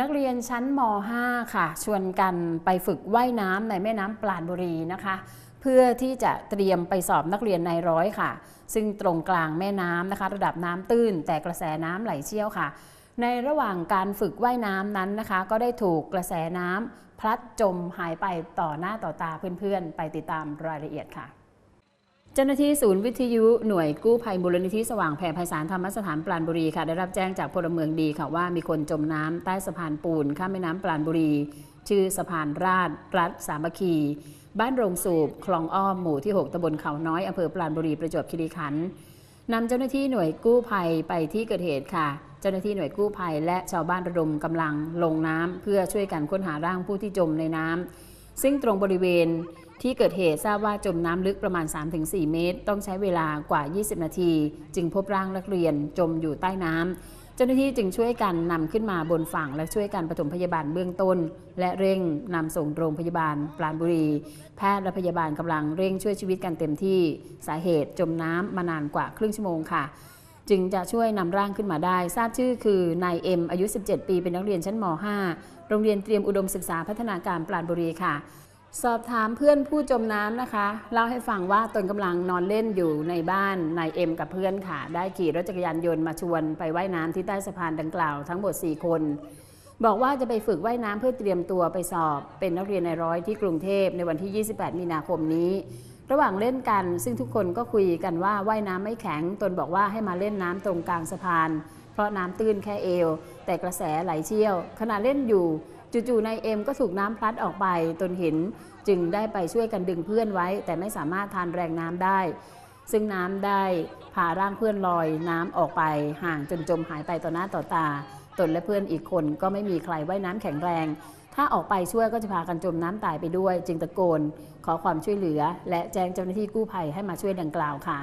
นักเรียนชั้นม .5 ค่ะ ชวนกันไปฝึกว่ายน้ำในแม่น้ำปราณบุรีนะคะ เพื่อที่จะเตรียมไปสอบนักเรียนในายร้อยค่ะ ซึ่งตรงกลางแม่น้ำนะคะ ระดับน้ำตื้น แต่กระแสน้ำไหลเชี่ยวค่ะ ในระหว่างการฝึกว่ายน้ำนั้นนะคะ ก็ได้ถูกกระแสน้ำพลัดจมหายไปต่อหน้าต่อตาเพื่อนๆ ไปติดตามรายละเอียดค่ะ จ้าหน้าที่ศูนย์วิทยุหน่วยกู้ภัยมูลนิธิสว่างแผ่ไพศาลธรรมสถานปราณบุรีค่ะได้รับแจ้งจากพลเมืองดีค่ะว่ามีคนจมน้ำใต้สะพานปูนข้ามแม่น้ำปราณบุรี ชื่อสะพานราชรัฐสามัคคี บ้านโรงสูบ คลองอ้อมหมู่ที่ 6ตำบลเขาน้อยอำเภอปราณบุรีประจวบคีรีขันธ์นำเจ้าหน้าที่หน่วยกู้ภัยไปที่เกิดเหตุค่ะ เจ้าหน้าที่หน่วยกู้ภัย และชาวบ้านระดมกำลังลงน้ำเพื่อช่วยกันค้นหาร่างผู้ที่จมในน้ำซึ่งตรงบริเวณ ที่เกิดเหตุทราบว่าจมน้ำลึกประมาณ 3-4 เมตร ต้องใช้เวลากว่า 20 นาที จึงพบร่างนักเรียนจมอยู่ใต้น้ำเจ้าหน้าที่จึงช่วยกันนำขึ้นมาบนฝั่งและช่วยกันปฐมพยาบาลเบื้องต้น และเร่งนำส่งโรงพยาบาลปราณบุรี แพทย์และพยาบาลกำลังเร่งช่วยชีวิตกันเต็มที่สาเหตุจมน้ำมานานกว่าครึ่งชั่วโมงค่ะจึงจะช่วยนำร่างขึ้นมาได้ ทราบชื่อคือนายเอ็มอายุ 17 ปี เป็นนักเรียนชั้นม .5 โรงเรียนเตรียมอุดมศึกษาพัฒนาการปราณบุรีค่ะ สอบถามเพื่อนผู้จมน้ำนะคะ เล่าให้ฟังว่าตนกำลังนอนเล่นอยู่ในบ้านนายเอ็มกับเพื่อนค่ะ ได้ขี่รถจักรยานยนต์มาชวนไปไว่ายน้ำที่ใต้สะพานดังกล่าวทั้งหมด 4 คน บอกว่าจะไปฝึกว่ายน้ำเพื่อเตรียมตัวไปสอบเป็นนักเรียนในร้อยที่กรุงเทพในวันที่ 28 มีนาคมนี้ ระหว่างเล่นกัน ซึ่งทุกคนก็คุยกันว่าว่ายน้ำไม่แข็ง ตนบอกว่าให้มาเล่นน้ำตรงกลางสะพาน เพราะน้ำตื้นแค่เอว แต่กระแสไหลเชี่ยว ขณะเล่นอยู่ จู่ๆนายเอ็มก็ถูกน้ำพลัดออกไปตนเห็นจึงได้ไปช่วยกันดึงเพื่อนไว้ แต่ไม่สามารถทานแรงน้ำได้ ซึ่งน้ำได้พาร่างเพื่อนลอยน้ำออกไป ห่างจนจมหายไปต่อหน้าต่อตา ตนและเพื่อนอีกคนก็ไม่มีใครว่ายน้ำแข็งแรง ถ้าออกไปช่วยก็จะพากันจมน้ำตายไปด้วย จึงตะโกน ขอความช่วยเหลือ และแจ้งเจ้าหน้าที่กู้ภัยให้มาช่วยดังกล่าวค่ะ